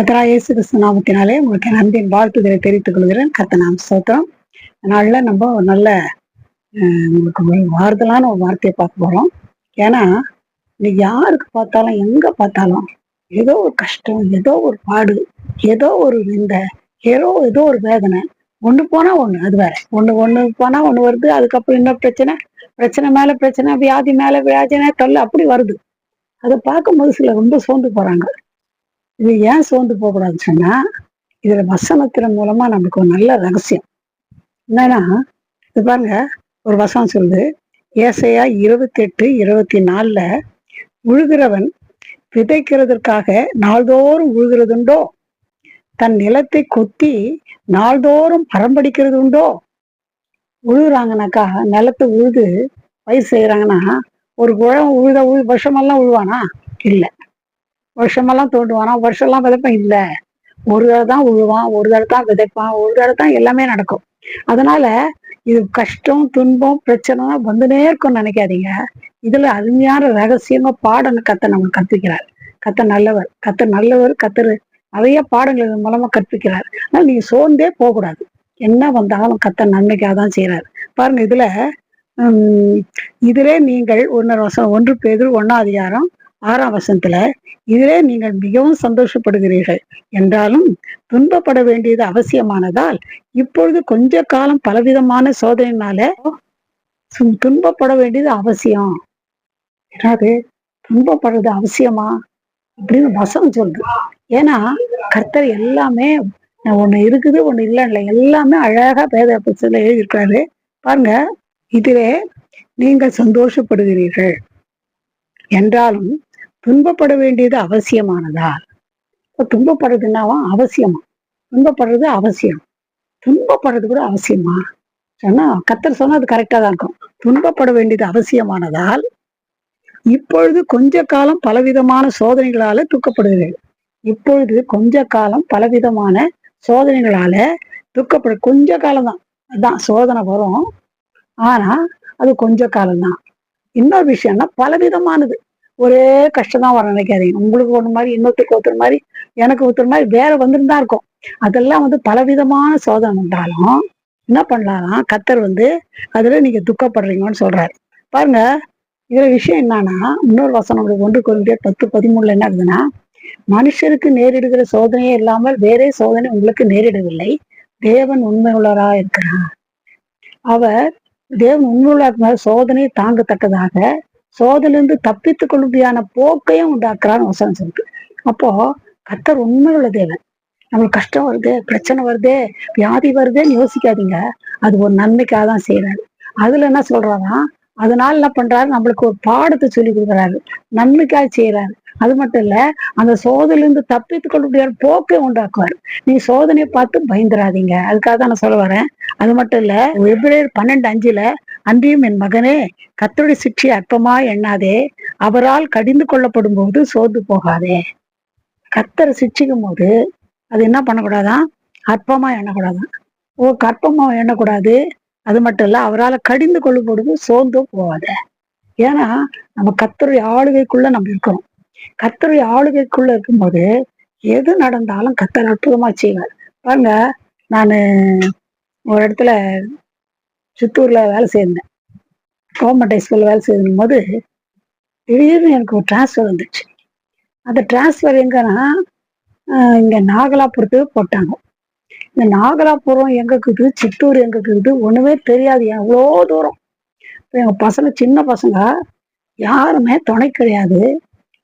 கத்தரா இயேசு கிறிஸ்து உங்களுக்கு நன்றியின் வாழ்த்துதலை தெரிவித்துக் கொள்கிறேன். கத்தனாம் சோத்திரம் அதனால நம்ம ஒரு நல்ல உங்களுக்கு ஒரு ஆறுதலான ஒரு வார்த்தையை பார்க்க போறோம். ஏன்னா இன்னைக்கு யாருக்கு பார்த்தாலும் எங்க பார்த்தாலும் ஏதோ ஒரு கஷ்டம் ஏதோ ஒரு பாடு ஏதோ ஒரு இந்த ஏதோ ஏதோ ஒரு வேதனை. ஒண்ணு போனா ஒண்ணு அது வேற. ஒண்ணு ஒண்ணு போனா ஒண்ணு வருது அதுக்கப்புறம் இன்னும் பிரச்சனை பிரச்சனை மேல பிரச்சனை வியாதி மேல வியாதினா தொல்லை அப்படி வருது. அதை பார்க்கும்போது சில ரொம்ப சோர்ந்து போறாங்க. இது ஏன் சோர்ந்து போகக்கூடாதுன்னு சொன்னா இதுல வசனத்தின் மூலமா நமக்கு ஒரு நல்ல ரகசியம். என்னன்னா இது பாருங்க ஒரு வசனம் சொல்லுது ஏசையா இருபத்தி எட்டு இருபத்தி நாலுல உழுகிறவன் விதைக்கிறதற்காக நாள்தோறும் உழுகிறதுண்டோ? தன் நிலத்தை கொத்தி நாள்தோறும் பரம்படிக்கிறது உண்டோ உழுகுறாங்கனாக்கா நிலத்தை உழுது பயிர் செய்யறாங்கன்னா ஒரு குழம் உழுத உழு வருஷமெல்லாம் உழுவானா? இல்லை. வருஷமெல்லாம் தோண்டுவானா? வருஷம்லாம் விதைப்பேன். இல்லை. ஒரு தடவை தான் உழுவான் ஒரு தடவை தான் விதைப்பான் ஒரு தடவை தான் எல்லாமே நடக்கும். அதனால இது கஷ்டம் துன்பம் பிரச்சனை வந்துனே இருக்கும்னு நினைக்காதீங்க. இதுல அருமையான ரகசியமா பாடங்க கத்த நமக்கு கற்பிக்கிறார். கத்த நல்லவர் கத்த நல்லவர் கத்தர் நிறைய பாடங்கள் இதன் மூலமா கற்பிக்கிறார். அதனால நீங்க சோர்ந்தே போகக்கூடாது. என்ன வந்தாலும் கத்த நன்மைக்காக தான் செய்யறாரு பாருங்க இதுல உம் இதிலே நீங்கள் ஒன்று வருஷம் ஒன்று பேதர் ஒன்னாம் அதிகாரம் ஆறாம் வசனத்துல இதிலே நீங்கள் மிகவும் சந்தோஷப்படுகிறீர்கள். என்றாலும் துன்பப்பட வேண்டியது அவசியமானதால் இப்பொழுது கொஞ்ச காலம் பலவிதமான சோதனையினால துன்பப்பட வேண்டியது அவசியம். என்னது? துன்பப்படுறது அவசியமா? அப்படின்னு வசம் சொல்லுது. ஏன்னா கர்த்தர் எல்லாமே ஒண்ணு இருக்குது ஒண்ணு இல்லைன்னு எல்லாமே அழகா பேத புத்தகத்துல எழுதியிருக்காரு பாருங்க இதிலே நீங்கள் சந்தோஷப்படுகிறீர்கள். என்றாலும் துன்பப்பட வேண்டியது அவசியமானதா இப்ப துன்பப்படுறதுனாவா அவசியமா. துன்பப்படுறது அவசியம். துன்பப்படுறது கூட அவசியமா? சொன்னா கத்தர் சொன்னா அது கரெக்டா தான் இருக்கும். துன்பப்பட வேண்டியது அவசியமானதால் இப்பொழுது கொஞ்ச காலம் பலவிதமான சோதனைகளால துக்கப்படுகிறீர்கள். இப்பொழுது கொஞ்ச காலம் பலவிதமான சோதனைகளால துக்கப்படு கொஞ்ச காலம் தான். அதான் சோதனை வரும். ஆனா அது கொஞ்ச காலம் தான். இன்னொரு விஷயம்னா பலவிதமானது. ஒரே கஷ்டம் தான் வர நினைக்காதீங்க. உங்களுக்கு ஒன்று மாதிரி இன்னொருத்தருக்கு ஒருத்தர் மாதிரி எனக்கு ஒருத்தர் மாதிரி வேற வந்துருந்தா இருக்கும். அதெல்லாம் வந்து பலவிதமான சோதனை வந்தாலும் என்ன பண்ணலாம் கத்தர் வந்து அதில் நீங்கள் துக்கப்படுறீங்கன்னு சொல்கிறாரு பாருங்க இதில் விஷயம் என்னன்னா இன்னொரு வசனம் ஒன்று குறைந்தே பத்து பதிமூணுல என்ன இருக்குதுன்னா மனுஷருக்கு நேரிடுகிற சோதனையே இல்லாமல் வேறே சோதனை உங்களுக்கு நேரிடவில்லை. தேவன் உண்மையுள்ளவராக இருக்கிறார். அவர் தேவன் உண்மையுள்ள சோதனையை தாங்கத்தக்கதாக சோதிலிருந்து தப்பித்து கொள்ளும்படியான போக்கையும் உண்டாக்குறான்னு வசனம் சொல்லுது. அப்போ கத்தர் உண்மை உள்ள தேவன். நம்மளுக்கு கஷ்டம் வருது பிரச்சனை வருது வியாதி வருதுன்னு யோசிக்காதீங்க. அது ஒரு நன்மைக்காக தான் செய்யறாரு அதுல என்ன சொல்றாரா அதனால என்ன பண்றாரு? நம்மளுக்கு ஒரு பாடத்தை சொல்லி கொடுக்குறாரு. நன்மைக்காக செய்யறாரு அது மட்டும் இல்ல அந்த சோதனையிலிருந்து தப்பித்துக் கொள்ளும்படியான போக்கை உண்டாக்குவார். நீ சோதனையை பார்த்து பயந்துராதீங்க. அதுக்காக தான் நான் சொல்ல வரேன். அது மட்டும் இல்ல எபிரேயர் பன்னெண்டு அஞ்சுல அன்றியும் என் மகனே கத்தருடைய சிக்ஷை அற்பமா எண்ணாதே. அவரால் கடிந்து கொள்ளப்படும் போது சோர்ந்து போகாதே. கத்தரை சிச்சிக்கும் போது அது என்ன பண்ணக்கூடாதான் அற்பமா எண்ணக்கூடாதான் ஓ கற்பமா எண்ணக்கூடாது. அது மட்டும் இல்ல அவரால் கடிந்து கொள்ளப்படுது சோர்ந்தும் போகாத. ஏன்னா நம்ம கத்தருடைய ஆளுகைக்குள்ள நம்ம இருக்கிறோம். கத்தருடைய ஆளுகைக்குள்ள இருக்கும்போது எது நடந்தாலும் கத்தர் அற்புதமா செய்வார். பாருங்க நான் ஒரு இடத்துல சித்தூர்ல வேலை செய்திருந்தேன் கவர்மெண்ட் ஹைஸ்கூல்ல வேலை செய்யும் போது திடீர்னு எனக்கு ஒரு டிரான்ஸ்ஃபர் வந்துச்சு. அந்த டிரான்ஸ்ஃபர் எங்கன்னா இங்க நாகலாபுரத்துக்கு போட்டாங்க. இந்த நாகலாபுரம் எங்க இருக்குது சித்தூர் எங்க இருக்குது ஒண்ணுமே தெரியாது. எவ்வளோ தூரம். இப்போ எங்க பசங்க சின்ன பசங்க யாருமே துணை கிடையாது.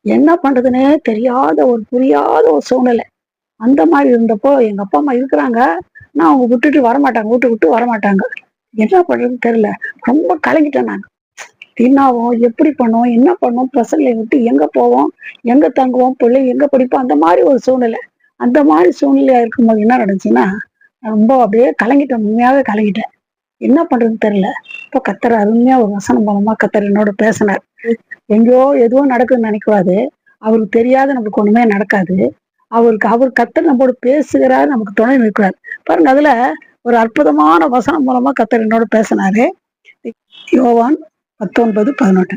என்ன பண்றதுன்னே தெரியாத ஒரு புரியாத ஒரு சூழ்நிலை. அந்த மாதிரி இருந்தப்போ எங்க அப்பா அம்மா இருக்கிறாங்க. நான் அவங்க விட்டுட்டு வரமாட்டாங்க. விட்டு விட்டு வரமாட்டாங்க. என்ன பண்றதுன்னு தெரியல. ரொம்ப கலங்கிட்டேன் நாங்க. தின்னாவோம். எப்படி பண்ணுவோம்? என்ன பண்ணுவோம்? பசங்களை விட்டு எங்க போவோம்? எங்க தங்குவோம்? பிள்ளை எங்க படிப்போம்? அந்த மாதிரி ஒரு சூழ்நிலை. அந்த மாதிரி சூழ்நிலையா இருக்கும்போது என்ன நடந்துச்சுன்னா ரொம்ப அப்படியே கலங்கிட்டேன். உண்மையாவே கலங்கிட்டேன். என்ன பண்றதுன்னு தெரியல. இப்போ கத்தர் அருமையா ஒரு வசனம் மூலமா கத்தர் என்னோட பேசினார். எங்கேயோ எதுவோ நடக்குதுன்னு நினைக்கூடாது அவருக்கு தெரியாத நமக்கு ஒண்ணுமே நடக்காது. அவருக்கு அவர் கத்தர் நம்மோட பேசுகிறார் நமக்கு துணை நிற்கிறார். பாருங்க அதுல ஒரு அற்புதமான வசனம் மூலமா கத்தர் என்னோட பேசினாரு. யோவான் பத்தொன்பது பதினொன்று.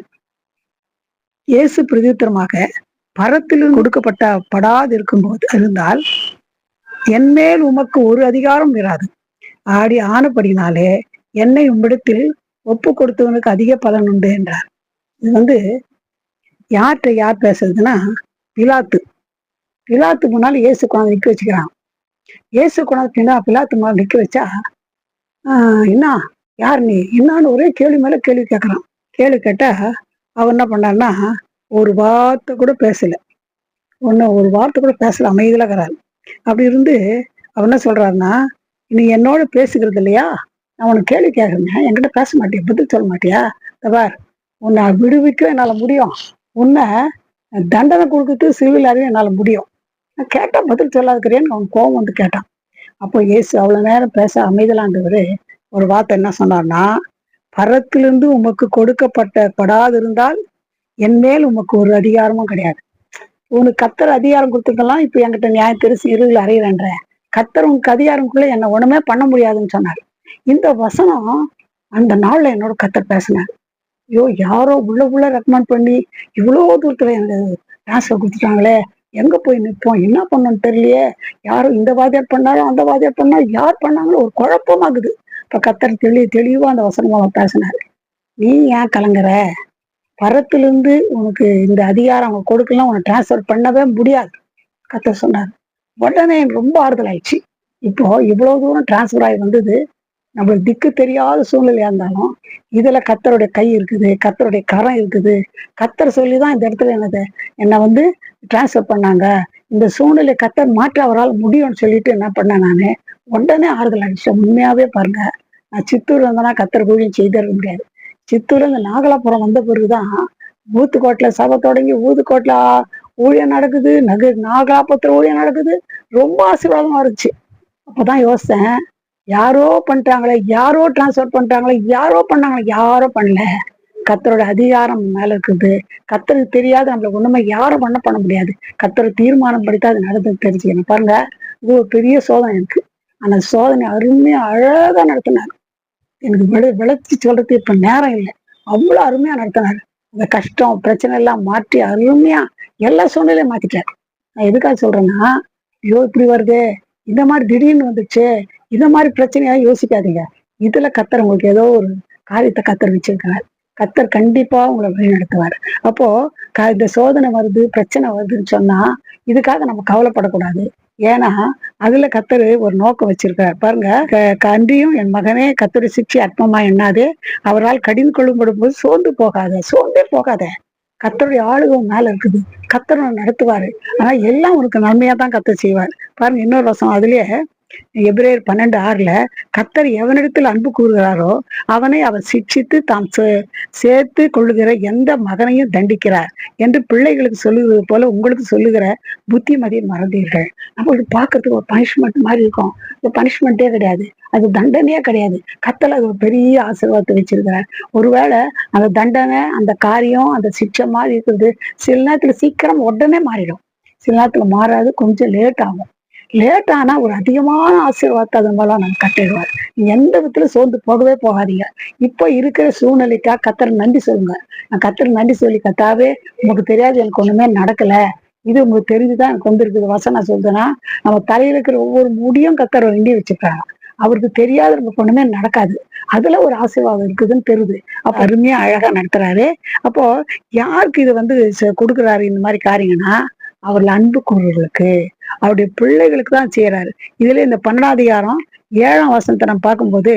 இயேசு பிரதித்திரமாக பரத்திலும் கொடுக்கப்பட்ட படாது இருக்கும்போது இருந்தால் என்மேல் உமக்கு ஒரு அதிகாரம் இராது. ஆடி ஆனபடினாலே என்னை உம்மிடத்தில் ஒப்பு கொடுத்தவனுக்கு அதிக பலன் உண்டு என்றார். இது வந்து யார்கிட்ட யார் பேசுறதுன்னா பிலாத்து. பிலாத்து முன்னால் இயேசு குழந்தை நிற்க வச்சுக்கிறான். இயேசு குழந்தை பின்னா பிலாத்து முன்னால் நிற்க வச்சா என்ன? யார் நீ? என்னான்னு ஒரே கேள்வி மேலே கேள்வி கேட்குறான் கேள்வி கேட்டால் அவன் என்ன பண்ணான்னா ஒரு வார்த்தை கூட பேசலை. ஒன்று ஒரு வார்த்தை கூட பேசல அமைதியில இருக்கிறாரு. அப்படி இருந்து அவர் என்ன சொல்கிறாருன்னா நீ என்னோட பேசுகிறது இல்லையா? நான் உனக்கு கேள்வி கேட்குறேன் என்கிட்ட பேச மாட்டியா? பதில் சொல்ல மாட்டியா? தவார் உன்னை விடுவிக்க என்னால முடியும். உன்னை தண்டனை கொடுக்கறது சிவில் அறிவு என்னால முடியும். நான் கேட்டா பதில் சொல்லாதுக்கிறேன்னு அவன் கோபம் வந்து கேட்டான். அப்போ இயேசு அவ்வளவு நேரம் பேச அமைதலாண்டவர் ஒரு வார்த்தை என்ன சொன்னார்னா பரத்திலிருந்து உமக்கு கொடுக்கப்பட்ட படாதிருந்தால் என் மேல் உமக்கு ஒரு அதிகாரமும் கிடையாது. உனக்கு கத்தர் அதிகாரம் கொடுத்துக்கலாம் இப்ப என்கிட்ட நியாய தெரிசு இருவில் அறையிறன்ற. கத்தர் உனக்கு அதிகாரம்குள்ள என்ன ஒண்ணுமே பண்ண முடியாதுன்னு சொன்னார். இந்த வசனம் அந்த நாள்ல என்னோட கத்தர் பேசினார். ஐயோ யாரோ உள்ள உள்ள ரெக்கமெண்ட் பண்ணி இவ்வளோ தூரத்தில் எனக்கு ட்ரான்ஸ்ஃபர் கொடுத்துட்டாங்களே எங்க போய் நிற்போம் என்ன பண்ணணும்னு தெரியலையே. யாரும் இந்த வாதியார் பண்ணாலும் அந்த வாதியார் பண்ணாலும் யார் பண்ணாங்களோ ஒரு குழப்பமாகுது. இப்போ கத்தர் தெளி தெளிவாக அந்த வசனமா பேசினார். நீ ஏன் கலங்குற? பரத்திலிருந்து உனக்கு இந்த அதிகாரம் அவங்க கொடுக்கலாம் உனக்கு டிரான்ஸ்ஃபர் பண்ணவே முடியாது. கத்தர் சொன்னார் உடனே எனக்கு ரொம்ப ஆறுதல் ஆயிடுச்சு இப்போ இவ்வளோ தூரம் டிரான்ஸ்ஃபர் ஆகி வந்தது நம்மளுக்கு திக்கு தெரியாத சூழ்நிலையா இருந்தாலும் இதுல கத்தருடைய கை இருக்குது கத்தருடைய கரம் இருக்குது. கத்தர் சொல்லிதான் இந்த இடத்துல என்னது என்னை வந்து டிரான்ஸ்ஃபர் பண்ணாங்க. இந்த சூழ்நிலை கத்தர் மாற்ற அவரால் முடியும்னு சொல்லிட்டு என்ன பண்ணேன் நான் உடனே ஆறுதல் அடிச்சேன் உண்மையாவே பாருங்க நான் சித்தூர் வந்தேன்னா கத்தர் ஊழியம் செய்திட முடியாது. சித்தூர்ல இந்த நாகலாபுரம் வந்த பிறகுதான் ஊத்துக்கோட்டில் சபை தொடங்கி ஊத்துக்கோட்டில் ஊழியம் நடக்குது நகு நாகலாபுரத்துல ஊழியம் நடக்குது. ரொம்ப ஆசீர்வாதமா இருந்துச்சு. அப்பதான் யோசித்தேன் யாரோ பண்ணிட்டாங்களே யாரோ டிரான்ஸ்ஃபர் பண்ணிட்டாங்களே யாரோ பண்ணாங்களே யாரோ பண்ணல. கத்தரோட அதிகாரம் மேல இருக்குது. கத்தருக்கு தெரியாத நம்மளுக்கு ஒண்ணுமே யாரும் பண்ண பண்ண முடியாது. கத்தரை தீர்மானம் படித்தா அது நடந்து தெரிஞ்சுக்கணும். பாருங்க இது ஒரு பெரிய சோதனை எனக்கு அந்த சோதனை அருமையா அழகா நடத்தினார். எனக்கு விளை விளைச்சி சொல்றது இப்ப நேரம் இல்லை. அவ்வளவு அருமையா நடத்தினார். அந்த கஷ்டம் பிரச்சனை எல்லாம் மாற்றி அருமையா எல்லா சூழ்நிலையும் மாத்திட்டார். நான் எதுக்காக சொல்றேன்னா ஐயோ இப்படி வருதே. இந்த மாதிரி திடீர்னு வந்துச்சு. இந்த மாதிரி பிரச்சனையா யோசிக்காதீங்க. இதுல கத்தர் உங்களுக்கு ஏதோ ஒரு காரியத்தை கத்தர் வச்சிருக்காரு. கத்தர் கண்டிப்பா உங்களை வழி நடத்துவார் அப்போ க- இந்த சோதனை வருது பிரச்சனை வருதுன்னு சொன்னா இதுக்காக நம்ம கவலைப்படக்கூடாது. ஏன்னா அதுல கத்தரு ஒரு நோக்கம் வச்சிருக்கார். பாருங்க க- கன்றியும் என் மகனே கத்தரு சிக்ஷி அற்பமா எண்ணாதே. அவரால் கடிந்து கொள்ளும்படும் போது சோர்ந்து போகாத சோர்ந்தே போகாத. கத்தருடைய ஆளுகம் மேல இருக்குது. கத்தர் நடத்துவாரு. ஆனா எல்லாம் உனக்கு நன்மையா தான் கத்தர் செய்வார். பாருங்க இன்னொரு வருஷம் அதுலயே எபிரேயர் பன்னெண்டு ஆறுல கத்தர் எவனிடத்தில் அன்பு கூறுகிறாரோ அவனை அவர் சிக்ஷித்து தாம் சேர்த்து கொள்ளுகிற எந்த மகனையும் தண்டிக்கிறார் என்று பிள்ளைகளுக்கு சொல்லுகிறது போல உங்களுக்கு சொல்லுகிற புத்திமதியை மறந்தீர்கள். நம்மளுக்கு பார்க்கறதுக்கு ஒரு பனிஷ்மெண்ட் மாதிரி இருக்கும். இது பனிஷ்மெண்ட்டே கிடையாது. அது தண்டனையே கிடையாது. கத்தல் அது ஒரு பெரிய ஆசீர்வாதத்தை வச்சிருக்கிறார். ஒருவேளை அந்த தண்டனை அந்த காரியம் அந்த சிக்ஷை மாதிரி இருக்கிறது சில நேரத்துல சீக்கிரம் உடனே மாறிடும். சில நேரத்துல மாறாது கொஞ்சம் லேட் ஆகும். லேட் ஆனா ஒரு அதிகமான ஆசீர்வாதத்தை அதன் மூலம் நம்ம கட்டிடுவார் நீங்க எந்த விதத்துல சோர்ந்து போகவே போகாதீங்க. இப்போ இருக்கிற சூழ்நிலைக்கா கத்தர் நன்றி சொல்லுங்க. நான் கத்தர் நன்றி சொல்லி கத்தாவே உங்களுக்கு தெரியாது எனக்கு ஒண்ணுமே நடக்கல. இது உங்களுக்கு தெரிஞ்சுதான் எனக்கு வந்திருக்குது. வசனம் சொல்றேன்னா நம்ம தலையில இருக்கிற ஒவ்வொரு முடியும் கத்தர் வேண்டிய வச்சுக்கிறாங்க அவருக்கு தெரியாத நமக்கு ஒண்ணுமே நடக்காது. அதுல ஒரு ஆசீர்வாதம் இருக்குதுன்னு தெரியுது. அப்ப அருமையா அழகா நடத்துறாரு. அப்போ யாருக்கு இது வந்து ச- கொடுக்குறாரு இந்த மாதிரி காரியங்கன்னா அவர்ல அன்பு கூறுகளுக்கு அவருடைய பிள்ளைகளுக்கு தான் செய்யறாரு இதுல இந்த பன்னெண்டாதிகாரம் ஏழாம் வசனத்தை நம்ம பார்க்கும்போது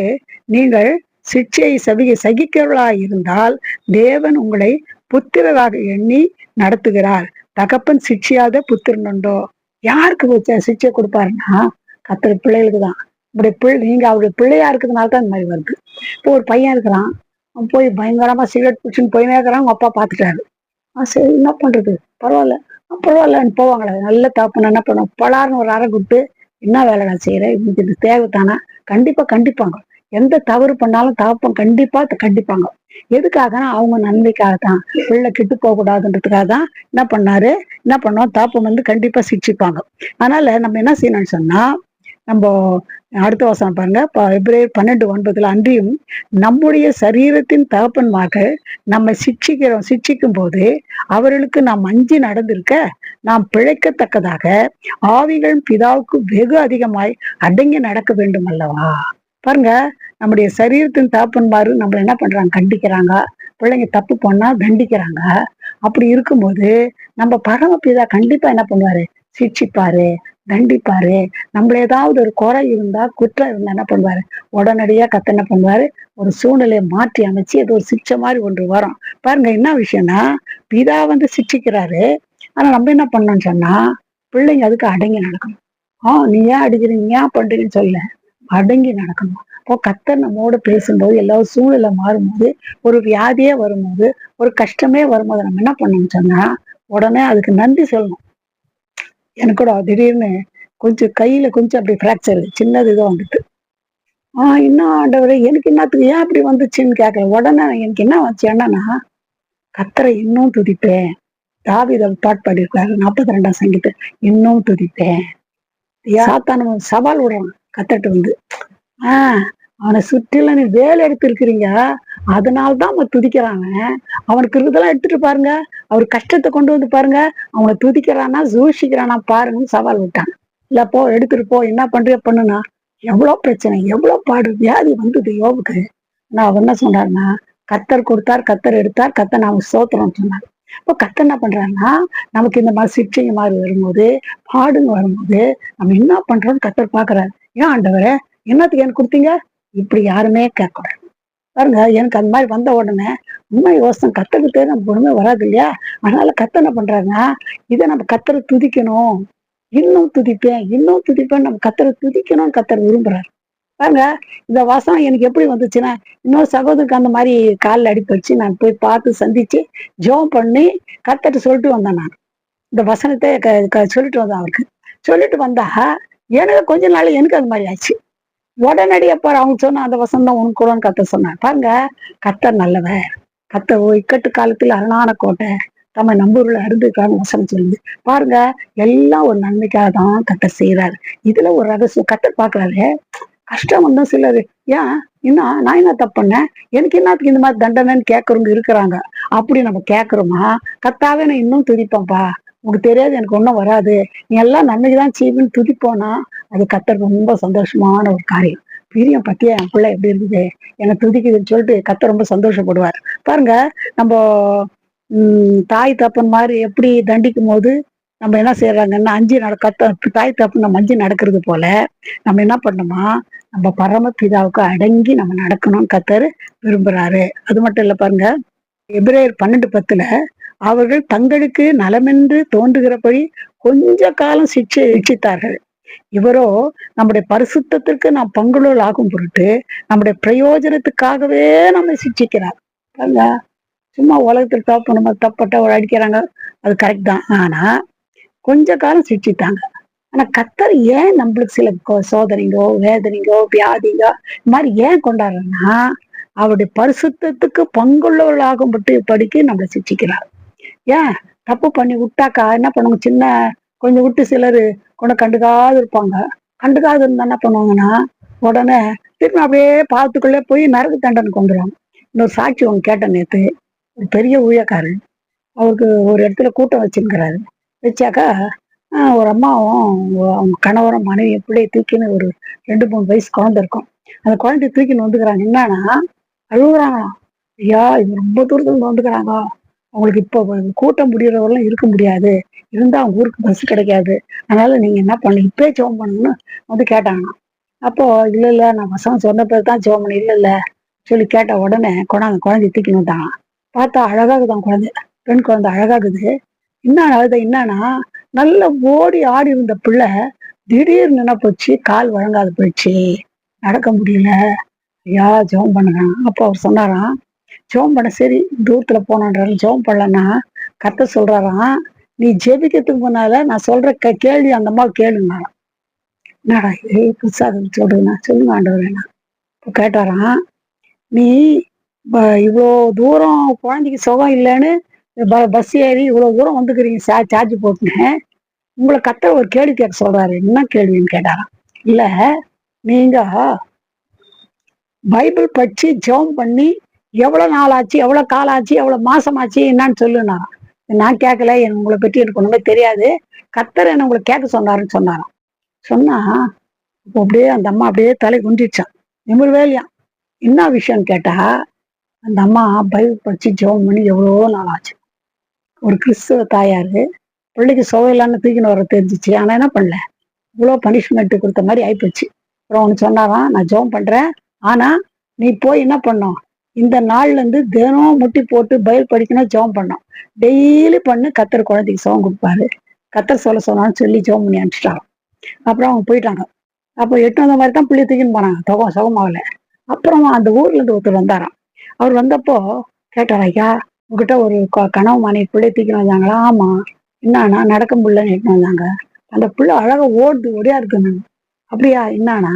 நீங்கள் சிக்ஷையை சபிகை சகிக்கிறவர்களாக இருந்தால் தேவன் உங்களை புத்திரராக எண்ணி நடத்துகிறார். தகப்பன் சிக்ஷையாத புத்திரன் உண்டோ? யாருக்கு வச்ச சிக்ஷை கொடுப்பாருன்னா கத்திர பிள்ளைகளுக்கு தான். இப்படி பிள்ளை நீங்க அவருடைய பிள்ளையா இருக்கிறதுனால தான் இந்த மாதிரி வருது. இப்போ ஒரு பையன் இருக்கிறான். போய் பயங்கரமா சிகரெட் பிடிச்சின்னு போயினே இருக்கிறான். உங்க அப்பா பார்த்துட்டாரு. ஆ சரி என்ன பண்றது? பரவாயில்ல. பரவாயில்லன்னு போவாங்களே. நல்ல தாப்பன் என்ன பண்ணுவோம் பலார்னு ஒரு அறை கூப்பிட்டு என்ன வேலை நான் செய்யறேன் இன்னைக்கு இது தேவைத்தானா கண்டிப்பா கண்டிப்பாங்க. எந்த தவறு பண்ணாலும் தாப்பம் கண்டிப்பா கண்டிப்பாங்க. எதுக்காகனா அவங்க நன்மைக்காக தான். பிள்ளை கெட்டு போக கூடாதுன்றதுக்காக தான் என்ன பண்ணாரு? என்ன பண்ணோம்? தாப்பம் வந்து கண்டிப்பா சிக்ஷிப்பாங்க. அதனால நம்ம என்ன செய்யணும்னு சொன்னா நம்ம அடுத்த வசனம் பாருங்க. ப- பன்னெண்டு ஒன்பதுல அன்றியும் நம்முடைய சரீரத்தின் தகப்பன்மாக நம்மை சிக்ஷிக்கிறோம் சிக்ஷிக்கும் போது அவர்களுக்கு நாம் அஞ்சி நடந்திருக்க நாம் பிழைக்கத்தக்கதாக ஆவிகள் பிதாவுக்கு வெகு அதிகமாய் அடங்கி நடக்க வேண்டும் அல்லவா? பாருங்க நம்முடைய சரீரத்தின் தகப்பன்மாரு நம்மள என்ன பண்றாங்க? கண்டிக்கிறாங்க. பிள்ளைங்க தப்பு பண்ணா தண்டிக்கிறாங்க. அப்படி இருக்கும்போது நம்ம பரமபிதா கண்டிப்பா என்ன பண்ணுவாரு? சிக்ஷிப்பாரு. தண்டிப்பாரு. நம்மள ஏதாவது ஒரு குறை இருந்தா குற்றம் இருந்தா என்ன பண்ணுவாரு? உடனடியா கத்த என்ன பண்ணுவாரு? ஒரு சூழ்நிலையை மாற்றி அமைச்சு ஏதோ ஒரு சிக்ஷை மாதிரி ஒன்று வரும். பாருங்க என்ன விஷயம்னா பிதா வந்து சிக்ஷிக்கிறாரு. ஆனா நம்ம என்ன பண்ணோம்னு சொன்னா பிள்ளைங்க அதுக்கு அடங்கி நடக்கணும். ஆ நீ ஏன் அடிக்கிறீங்க ஏன் பண்றீங்கன்னு சொல்ல அடங்கி நடக்கணும். அப்போ கத்தர் நம்மோட பேசும்போது எல்லா சூழ்நிலை மாறும்போது ஒரு வியாதியே வரும்போது ஒரு கஷ்டமே வரும்போது நம்ம என்ன பண்ணணும்னு சொன்னா உடனே அதுக்கு நன்றி சொல்லணும். எனக்கு கூட திடீர்னு கொஞ்சம் கையில கொஞ்சம் அப்படி ஃப்ராக்சர் சின்னது இதோ வந்துட்டு. ஆஹ் இன்னும் ஆண்டவரே எனக்கு என்னத்துக்கு ஏன் அப்படி வந்துச்சுன்னு கேட்கல உடனே எனக்கு என்ன வந்துச்சு என்னன்னா கத்தரை இன்னும் துதிப்பேன். தாவித பாட் பாடியிருக்காரு நாற்பத்தி ரெண்டாம் சங்கீதம் இன்னும் துதிப்பேன். சாத்தான சவால் விடுறான் கத்தட்டு வந்து ஆஹ் அவனை சுற்றில நீ வேலை எடுத்திருக்கிறீங்க. அதனால தான் அவன் துதிக்கிறாங்க அவனுக்கு இருக்கிறதெல்லாம் எடுத்துட்டு பாருங்க. அவர் கஷ்டத்தை கொண்டு வந்து பாருங்க. அவனை துதிக்கிறானா சூஷிக்கிறானா பாருங்கன்னு சவால் விட்டாங்க இல்ல போ எடுத்துட்டு போ என்ன பண்றிய பண்ணுனா எவ்வளவு பிரச்சனை எவ்வளவு பாடு வியாதி வந்தது யோவுக்கு நான் அவர் என்ன சொன்னாருன்னா கத்தர் கொடுத்தார் கத்தர் எடுத்தார் கத்தர் நாம சோத்திரம் சொன்னார். இப்போ கத்தர் என்ன பண்றாருன்னா நமக்கு இந்த மாதிரி சிக்ஷைங்க மாதிரி வரும்போது பாடுங்க வரும்போது நம்ம என்ன பண்றோம்னு கத்தர் பாக்குறாரு. ஏன் ஆண்டவரே என்னத்துக்கு எனக்கு கொடுத்தீங்க? இப்படி யாருமே கேட்கக்கூடாது. பாருங்க எனக்கு அந்த மாதிரி வந்த உடனே உண்மை யோசனை கத்துக்கிட்டே நம்ம ஒண்ணுமே வராது இல்லையா? அதனால கத்த என்ன இதை நம்ம கத்தரை துதிக்கணும். இன்னும் துதிப்பேன் இன்னும் துதிப்பேன் நம்ம கத்தரை துதிக்கணும்னு கத்துற விரும்புறாரு. பாருங்க இந்த வசனம் எனக்கு எப்படி வந்துச்சுன்னா இன்னொரு சகோதரருக்கு அந்த மாதிரி காலில் அடிப்படிச்சு நான் போய் பார்த்து சந்திச்சு ஜெபம் பண்ணி கத்தட்டு சொல்லிட்டு வந்தேன் நான். இந்த வசனத்தை க- க- சொல்லிட்டு வந்தேன் அவருக்கு. சொல்லிட்டு வந்தா எனக்கு கொஞ்ச நாள் எனக்கு அது மாதிரி ஆச்சு. உடனடியா பாரு அவங்க சொன்ன அந்த வசனம் தான் உனக்கு கூடன்னு கத்த சொன்னார். பாருங்க கத்தர் நல்லவர். கத்த இக்கட்டு காலத்தில் அரணான கோட்டை தம்மை நம்பூர்ல அருந்துக்கான வசனம் சொல்லுது. பாருங்க எல்லாம் ஒரு நன்மைக்காக தான் கத்தர் செய்யறாரு இதுல ஒரு ரகசியம் கத்தர் பாக்குறாரு. கஷ்டம் வந்தா சிலர் ஏன்? இன்னும் நான் என்ன தப்பு பண்ணேன்? எனக்கு என்னத்துக்கு இந்த மாதிரி தண்டனைன்னு கேட்கறவங்க இருக்கிறாங்க. அப்படி நம்ம கேட்கறோமா கத்தாவே நான் இன்னும் துடிப்பேன்ப்பா உனக்கு தெரியாது எனக்கு ஒன்றும் வராது. நீ எல்லாம் நன்மைக்கு தான் செய்வேன்னு துதிப்போனா அது கத்தர் ரொம்ப சந்தோஷமான ஒரு காரியம். பிரியம் பத்தியா? என் பிள்ளை எப்படி இருக்குது? என்னை துதிக்குதுன்னு சொல்லிட்டு கத்தர் ரொம்ப சந்தோஷப்படுவார். பாருங்க நம்ம உம் தாய் தப்பன் மாதிரி எப்படி தண்டிக்கும் போது நம்ம என்ன செய்யறாங்கன்னா அஞ்சு நட கத்த தாய் தப்பு நம்ம அஞ்சு நடக்கிறது போல நம்ம என்ன பண்ணணுமா நம்ம பரமபிதாவுக்கு அடங்கி நம்ம நடக்கணும் கத்தர் விரும்புறாரு. அது மட்டும் இல்ல பாருங்க எபிரேயர் பன்னெண்டு பத்துல அவர்கள் தங்களுக்கு நலமென்று தோன்றுகிறபடி கொஞ்ச காலம் சிக்ஷை இச்சித்தார்கள். இவரோ நம்முடைய பரிசுத்தத்திற்கு நாம் பங்குள்ள ஆகும் பொருட்டு நம்முடைய பிரயோஜனத்துக்காகவே நம்மை சிக்ஷிக்கிறார். பாருங்க சும்மா உலகத்தில் தப்பு நம்ம தப்பட்ட ஒரு அடிக்கிறாங்க. அது கரெக்ட் தான். ஆனா கொஞ்ச காலம் சிக்ஷித்தாங்க. ஆனா கத்தர் ஏன் நம்மளுக்கு சில சோதனைங்கோ வேதனைங்கோ வியாதிங்கோ இந்த மாதிரி ஏன் கொண்டாடுறேன்னா அவருடைய பரிசுத்தத்துக்கு பங்குள்ளவர்களாகும் படிக்க நம்மளை சிக்ஷிக்கிறார். ஏன்? தப்பு பண்ணி விட்டாக்கா? என்ன பண்ணுவாங்க சின்ன கொஞ்சம் விட்டு சிலர் கொண்டு கண்டுக்காது இருப்பாங்க. கண்டுக்காது இருந்தா என்ன பண்ணுவாங்கன்னா உடனே திரும்ப அப்படியே பாவத்துக்குள்ளே போய் நரக தண்டனை கொண்டுருவாங்க இன்னொரு சாட்சி ஒன்று கேட்டேன் நேற்று ஒரு பெரிய ஊழியக்காரன் அவருக்கு ஒரு இடத்துல கூட்டம் வச்சிருக்கிறாரு. வச்சாக்கா ஒரு அம்மாவும் அவங்க- கணவரும் மனைவி எப்படியே தூக்கின்னு ஒரு ரெண்டு மூணு வயசு குழந்தை இருக்கும். அந்த குழந்தைய தூக்கின்னு வந்துக்கிறாங்க. என்னன்னா அழுகுறாங்களாம். ஐயா இது ரொம்ப தூரத்துல வந்துக்கிறாங்க. உங்களுக்கு இப்போ கூட்டம் முடிகிறவரெல்லாம் இருக்க முடியாது. இருந்தால் அவங்க ஊருக்கு பஸ் கிடைக்காது. அதனால நீங்கள் என்ன பண்ணு இப்பே ஜெபம் பண்ணணும்னு வந்து கேட்டாங்க. அப்போ இல்லை இல்லை நான் வசம் சொன்ன பிறகு தான் ஜோம் பண்ண இல்லை இல்லை. சொல்லி கேட்ட உடனே கொண்டாங்க குழந்தைய தூக்கின்னு தான் பார்த்தா அழகாகுதான் குழந்தை. பெண் குழந்தை அழகாகுது. என்ன அழுத என்னன்னா நல்ல ஓடி ஆடி இருந்த பிள்ளை திடீர்னு என்ன போச்சு? கால் வழங்காது போயிடுச்சு. நடக்க முடியல. ஐயா ஜெபம் பண்ணுறான். அப்போ அவர் சொன்னாராம் ஜெபம் பண்ண சரி தூரத்தில் போனான்றாரு ஜெபம் பண்ணலன்னா கத்த சொல்கிறாராம் நீ ஜெபிக்கிறதுக்கு முன்னால நான் சொல்கிற க- கேள்வி அந்த அம்மா கேளுங்க என்னடா புதுசாக புதுசா சொல்கிறேண்ணா சொல்லுங்க ஆண்டவரேண்ணா இப்போ கேட்டாராம் நீ ப- இவ்வளோ தூரம் குழந்தைக்கு சுகம் இல்லைன்னு ப- பஸ் ஏறி இவ்வளோ தூரம் வந்துக்கிறீங்க சா சார்ஜ் போட்டுனேன். உங்களை கத்த ஒரு கேள்வி கேட்க சொல்கிறாரு என்ன கேள்வின்னு கேட்டாராம். இல்லை நீங்கள் பைபிள் படிச்சு ஜெபம் பண்ணி எவ்வளவு நாள் ஆச்சு எவ்வளவு காலம் ஆச்சு எவ்வளவு மாசம் ஆச்சு என்னன்னு சொல்லுனா. நான் கேட்கல எனக்கு உங்களை பற்றி எனக்கு ஒண்ணுமே தெரியாது. கத்தர் என்ன உங்களை கேட்க சொன்னாருன்னு சொன்னாராம். சொன்னா இப்போ அப்படியே அந்த அம்மா அப்படியே தலை குண்டிடுச்சான் நிமிர் வேலையாம் என்ன விஷயம்னு கேட்டா அந்த அம்மா பைபிள் படிச்சு ஜெபம் பண்ணி எவ்வளோ நாள் ஆச்சு ஒரு கிறிஸ்துவ தாயாரு பிள்ளைக்கு சுவையில்லான்னு தூக்கின்னு வர தெரிஞ்சிச்சு. ஆனா என்ன பண்ணல? இவ்வளோ பனிஷ்மெண்ட் கொடுத்த மாதிரி ஆயிப்போச்சு. அப்புறம் உனக்கு சொன்னாராம் நான் ஜெபம் பண்றேன். ஆனா நீ போய் என்ன பண்ணும்? இந்த நாள்ல இருந்து தினம் முட்டி போட்டு பயில் படிக்கணும் ஜோம் பண்ணோம் டெய்லி பண்ணு கத்தர் குழந்தைக்கு சுகம் கொடுப்பாரு. கத்தர் சொல்ல சொன்னான்னு சொல்லி ஜோம் பண்ணி அனுப்பிச்சிட்டாங்க அப்புறம் அவங்க போயிட்டாங்க. அப்போ எட்டு வந்த மாதிரி தான் பிள்ளைய தூக்கின்னு போனாங்க. தொகம் சுகமாகல அப்புறம் அந்த ஊர்ல இருந்து ஒருத்தர் வந்தாராம். அவர் வந்தப்போ கேட்டார் ஐயா உங்ககிட்ட ஒரு க- கனவு மனைவி பிள்ளை தூக்கின்னு வந்தாங்களா? ஆமா. என்னன்னா நடக்க முடியலன்னு எட்டுன்னு வந்தாங்க. அந்த பிள்ளை அழகா ஓடுது ஒடியா இருக்குன்னு அப்படியா என்னன்னா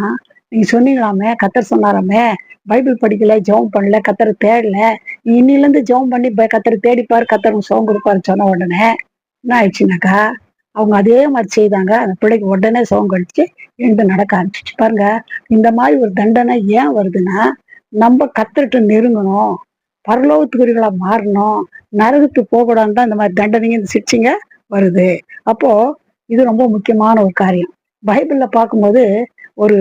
நீங்க சொன்னீங்களாமே கத்தர் சொன்னாராமே பைபிள் படிக்கல ஜெபம் பண்ணல கத்தர் தேடல. நீ இன்னில இருந்து ஜெபம் பண்ணி ப- கத்தரை தேடிப்பார் கத்தர் உனக்கு சுகம் கொடுப்பாரு சொன்ன உடனே என்ன ஆயிடுச்சுனாக்கா அவங்க அதே மாதிரி செய்தாங்க. அந்த பிள்ளைக்கு உடனே சுகம் கழிச்சு எழுந்து நடக்க ஆரம்பிச்சிச்சு. பாருங்க இந்த மாதிரி ஒரு தண்டனை ஏன் வருதுன்னா நம்ம கத்தர்கிட்ட நெருங்கணும் பரலோகத்துக்குறிகளா மாறணும் நரகத்துக்கு போகக்கூடாதுன்னு தான் இந்த மாதிரி தண்டனைங்க இந்த சிரிச்சிங்க வருது. அப்போ இது ரொம்ப முக்கியமான ஒரு காரியம். பைபிள்ல பார்க்கும்போது ஒரு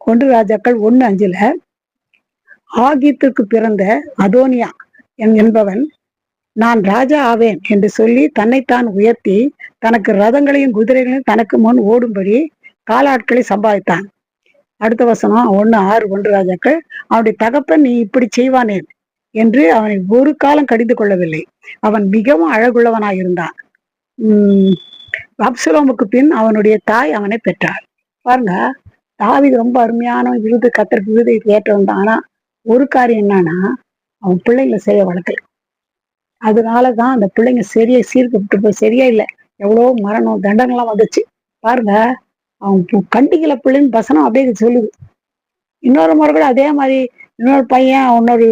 ஒன்று ராஜாக்கள் ஒன்று அஞ்சுல ஆகித்துக்கு பிறந்த அதோனியா என் என்பவன் நான் ராஜா ஆவேன் என்று சொல்லி தன்னைத்தான் உயர்த்தி தனக்கு ரதங்களையும் குதிரைகளையும் தனக்கு முன் ஓடும்படி காலாட்களை சம்பாதித்தான். அடுத்த வசனம் ஒன்று ஆறு ஒன்று ராஜாக்கள் அவனுடைய தகப்பன் நீ இப்படி செய்வானேன் என்று அவனை ஒரு காலம் கடிந்து கொள்ளவில்லை. அவன் மிகவும் அழகுள்ளவனாயிருந்தான். உம் அப்சலோமுக்கு பின் அவனுடைய தாய் அவனை பெற்றார் பாருங்க தாவி ரொம்ப அருமையான விருது கத்தர் விருதை ஏற்றவன் தான். ஆனா ஒரு காரியம் என்னன்னா அவன் பிள்ளைங்களை சரியா வளர்க்கல. அதனாலதான் அந்த பிள்ளைங்க சரியா சீர்கிட்டு போய் சரியா இல்லை. எவ்வளோ மரணம் தண்டனைலாம் வந்துச்சு. பாருங்க அவன் கண்டிக்கல பிள்ளைன்னு வசனம் அப்படியே சொல்லுது. இன்னொரு முறை கூட அதே மாதிரி இன்னொரு பையன் இன்னொரு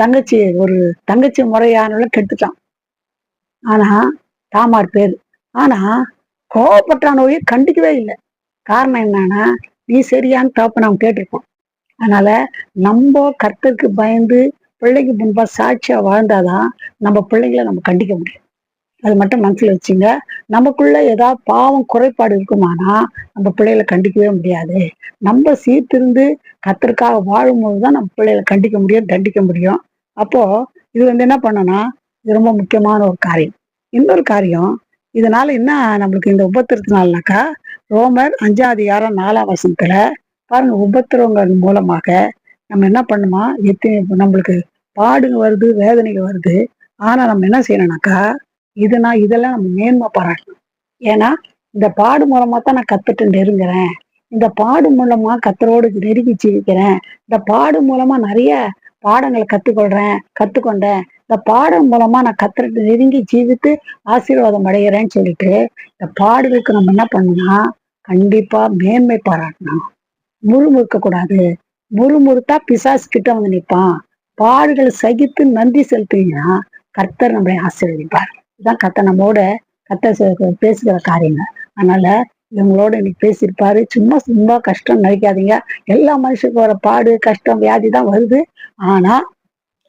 தங்கச்சி ஒரு தங்கச்சி முறையானால கெடுத்துட்டான். ஆனா தாமார் பேரு. ஆனா கோவப்பட்டானோயே கண்டிக்கவே இல்லை. காரணம் என்னன்னா நீ சரியான தப்பு நாம் கேட்டிருக்கோம் அதனால நம்ம கர்த்தருக்கு பயந்து பிள்ளைக்கு முன்பா சாட்சியா வாழ்ந்தாதான் நம்ம பிள்ளைங்களை நம்ம கண்டிக்க முடியும். அது மட்டும் மனசுல வச்சுங்க. நமக்குள்ள ஏதாவது பாவம் குறைபாடு இருக்குமானா நம்ம பிள்ளைகளை கண்டிக்கவே முடியாது. நம்ம சீர்திருந்து கத்தருக்காக வாழும்போது தான் நம்ம பிள்ளைகளை கண்டிக்க முடியும் தண்டிக்க முடியும். அப்போ இது வந்து என்ன பண்ணனா இது ரொம்ப முக்கியமான ஒரு காரியம். இன்னொரு காரியம் இதனால என்ன நம்மளுக்கு இந்த உபத்திரத்தினால்னாக்கா ரோமர் அஞ்சாம் அதிகாரம் நாலாம் வசனத்துல பாருங்க உபத்திரவங்கள் மூலமாக நம்ம என்ன பண்ணுமா? எத்தனை நம்மளுக்கு பாடுங்க வருது வேதனைங்க வருது. ஆனா நம்ம என்ன செய்யணும்னாக்கா இது நான் இதெல்லாம் நம்ம மேன்மை பாராட்டணும். ஏன்னா இந்த பாடு மூலமா தான் நான் கத்துட்டு நெருங்குறேன். இந்த பாடு மூலமா கத்தரோடு நெருங்கி ஜீவிக்கிறேன் இந்த பாடு மூலமா நிறைய பாடங்களை கத்துக்கொள்றேன் கத்துக்கொண்டேன். இந்த பாடம் மூலமா நான் கத்துட்டு நெருங்கி ஜீவித்து ஆசீர்வாதம் அடைகிறேன்னு சொல்லிட்டு இந்த பாடலுக்கு நம்ம என்ன பண்ணணும்னா கண்டிப்பா மேன்மை பாராட்டணும். முறுமுறுக்க கூடாது. முறுமுறுத்தா பிசாசு கிட்ட வந்து நிற்பான் பாடுகளை சகித்து நன்றி செலுத்துனீங்கன்னா கர்த்தர் நம்மளை ஆசீர்வதிப்பார். இதுதான் கர்த்தர் நம்மோட கர்த்தர் பேசுகிற காரியங்கள் அதனால இவங்களோட இன்னைக்கு பேசியிருப்பாரு. சும்மா சும்மா கஷ்டம் நினைக்காதீங்க. எல்லா மனுஷனுக்கும் வர பாடு கஷ்டம் வியாதி தான் வருது. ஆனா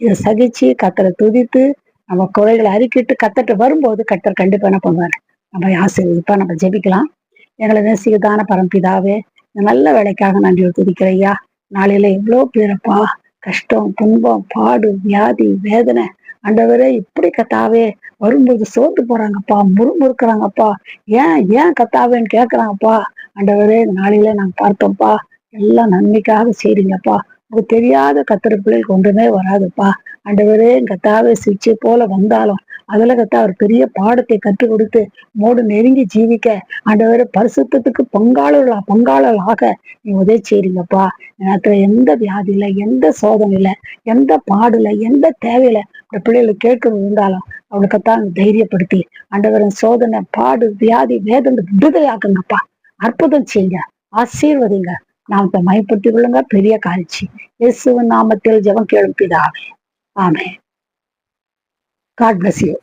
சகிச்சு கத்தரை துதித்து நம்ம குறைகளை அறிக்கிட்டு கத்தட்ட வரும்போது கத்தர் கண்டிப்பா என்ன பண்ணுவார்? நம்ம ஆசீர்வதிப்பா நம்ம ஜெபிக்கலாம். எங்களை நேசிக்கதான பரம்பிதாவே இந்த நல்ல வேலைக்காக நன்றி துதிக்கிறேன் ஐயா. நாளையில எவ்வளோ பேரப்பா கஷ்டம் துன்பம் பாடு வியாதி வேதனை. ஆண்டவரே இப்படி கத்தாவே வரும்போது சோர்ந்து போறாங்கப்பா முறுமுறுக்கிறாங்கப்பா. ஏன் ஏன் கத்தாவேன்னு கேட்குறாங்கப்பா ஆண்டவரே நாளையில நாங்க பார்த்தோம்ப்பா. எல்லாம் நன்மைக்காக செய்றீங்கப்பா. அது தெரியாத கத்திர பிள்ளைகளுக்கு ஒன்றுமே வராதுப்பா. ஆண்டவரே கத்தாவே சிகிச்சை போல வந்தாலும் அதுல கத்தா ஒரு பெரிய பாடத்தை கற்றுக் கொடுத்து மோடு நெருங்கி ஜீவிக்க. ஆண்டவரே பரிசுத்தத்துக்கு பங்காளர்களா பங்காளர்களாக நீ உதவி செய்றீங்கப்பா நேரத்துல எந்த வியாதியில எந்த சோதனையில எந்த பாடுல எந்த தேவையில இந்த பிள்ளைகளுக்கு கேட்கறது இருந்தாலும் அவளுக்குத்தான் தைரியப்படுத்தி ஆண்டவரின் சோதனை பாடு வியாதி வேதனை விடுதலையாக்குங்கப்பா. அற்புதம் செய்யுங்க ஆசீர்வதிங்க. நாமத்தை மயப்பட்டு கொள்ளுங்க பெரிய காட்சி. இயேசுவின் நாமத்தில் ஜெபம் கேளும் பிதாவே. ஆமே காட் பிளஸ் யூ